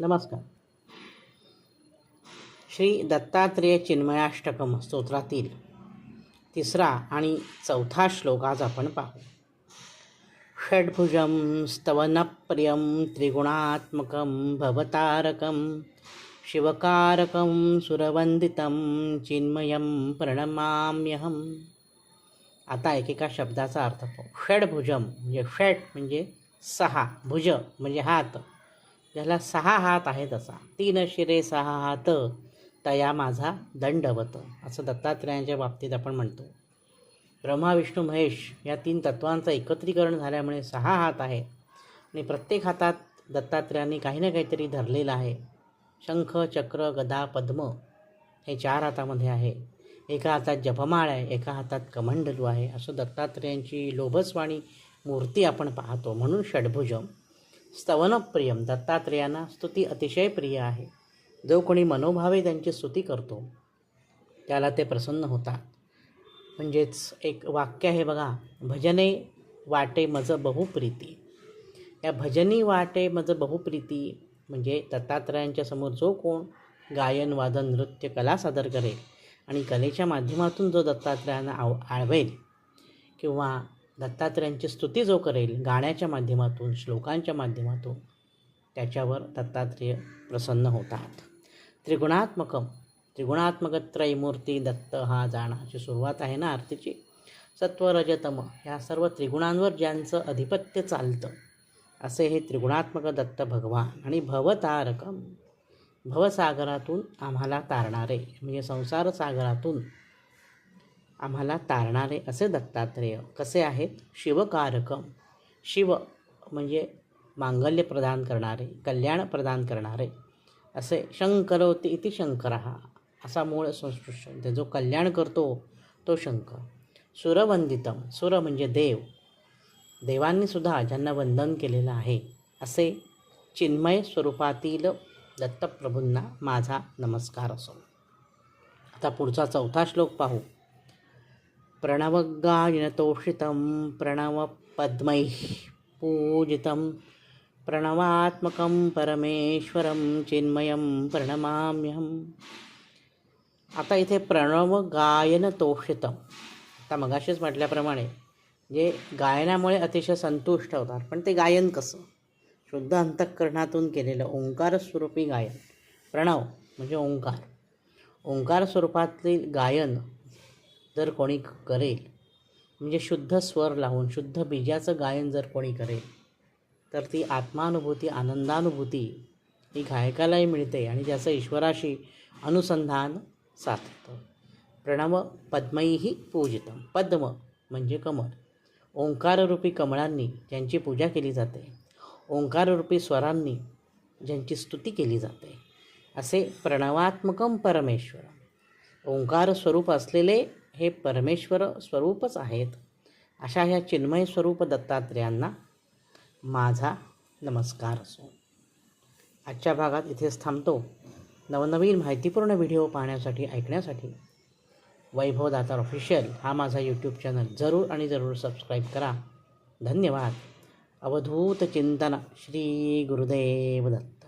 नमस्कार. श्री दत्तात्रेय चिन्मयाष्टकम स्तोत्रातील तिसरा आणि चौथा श्लोक आज आपण पाहू. षड्भुजं स्तवनप्रियं त्रिगुणात्मकं भवतारकं शिवकारकं सुरवंदितं चिन्मयं प्रणमाम्यहं आता एकेका शब्दाचा अर्थ पाहू. षड्भुजम म्हणजे षट म्हणजे सहा भुज म्हणजे हात. ज्याला सहा हात आहेत असा तीन शिरे सहा हात तया माझा दंडवत. असं दत्तात्रयांच्या बाबतीत आपण म्हणतो. ब्रह्मा विष्णू महेश या तीन तत्वांचं एकत्रीकरण झाल्यामुळे सहा हात आहे. आणि प्रत्येक हातात दत्तात्रेयांनी काही ना काहीतरी धरलेलं आहे. शंख चक्र गदा पद्म हे चार हातामध्ये आहे. एका हातात जपमाळ आहे एका हातात कमंडलू आहे. असं दत्तात्रेयांची लोभस्वाणी मूर्ती आपण पाहतो. म्हणून षडभुजम. स्तवनप्रियम दत्तात्रेयांना स्तुती अतिशय प्रिय आहे. जो कोणी मनोभावे त्यांची स्तुती करतो त्याला ते प्रसन्न होतात. म्हणजेच एक वाक्य आहे बघा भजने वाटे मज बहुप्रीती या भजनी वाटे मज बहुप्रीती म्हणजे दत्तात्रयांच्या समोर जो कोण गायन वादन नृत्य कला सादर करेल आणि कलेच्या माध्यमातून जो दत्तात्रयांना आव आळवेल किंवा दत्तात्रयांची स्तुती जो करेल गाण्याच्या माध्यमातून श्लोकांच्या माध्यमातून त्याच्यावर दत्तात्रेय प्रसन्न होतात. त्रिगुणात्मकम त्रिगुणात्मक त्रयमूर्ती दत्त हा जाणा अशी सुरुवात आहे ना आरतीची? सत्व रजतम ह्या सर्व त्रिगुणांवर ज्यांचं अधिपत्य चालतं असे हे त्रिगुणात्मक दत्त भगवान आणि भवतारकम. भवसागरातून आम्हाला तारणारे म्हणजे संसारसागरातून आम्हाला तारणारे असे दत्तात्रेय. कसे आहेत शिवकारकम. शिव म्हणजे मांगल्य प्रदान करणारे कल्याण प्रदान करणारे. असे शंकरोती इति शंकर हा असा मूळ संस्कृत म्हणजे जो कल्याण करतो तो शंकर. सुरवंदितम. सुर म्हणजे देव. देवांनी सुद्धा ज्यांना वंदन केलेलं आहे असे चिन्मय स्वरूपातील दत्तप्रभूंना माझा नमस्कार असो. आता पुढचा चौथा श्लोक पाहू. प्रणवगायनतोषितं प्रणवपद्मैः पूजितं प्रणवात्मकं परमेश्वरं चिन्मयं प्रणमाम्यहम्। आता इथे प्रणव गायन तोषितम आता मगाशीच म्हटल्याप्रमाणे जे गायनामुळे अतिशय संतुष्ट होतात पण ते गायन कसं? शुद्ध अंतःकरणातून केलेलं ओंकार स्वरूपी गायन. प्रणव म्हणजे ओंकार. ओंकार स्वरूपातील गायन जर कोणी करेल म्हणजे शुद्ध स्वर लावून शुद्ध बीजाचं गायन जर कोणी करेल तर ती आत्मानुभूती आनंदानुभूती ही गायकालाही मिळते आणि त्याचं ईश्वराशी अनुसंधान साधतं. प्रणव पद्मैही पूजितं. पद्म म्हणजे कमळ. ओंकाररूपी कमळांनी ज्यांची पूजा केली जाते ओंकाररूपी स्वरांनी ज्यांची स्तुती केली जाते असे प्रणवात्मकम परमेश्वर ओंकार स्वरूप असलेले हे परमेश्वर स्वरूपच आहेत. अशा ह्या चिन्मय स्वरूप दत्तात्रेयांना माझा नमस्कार असो. आजच्या भागात इथेच थांबतो. नवनवीन माहितीपूर्ण व्हिडिओ पाहण्यासाठी ऐकण्यासाठी वैभव दातार ऑफिशियल हा माझा यूट्यूब चॅनल जरूर आणि जरूर सबस्क्राईब करा. धन्यवाद. अवधूत चिंतन श्री गुरुदेव दत्त.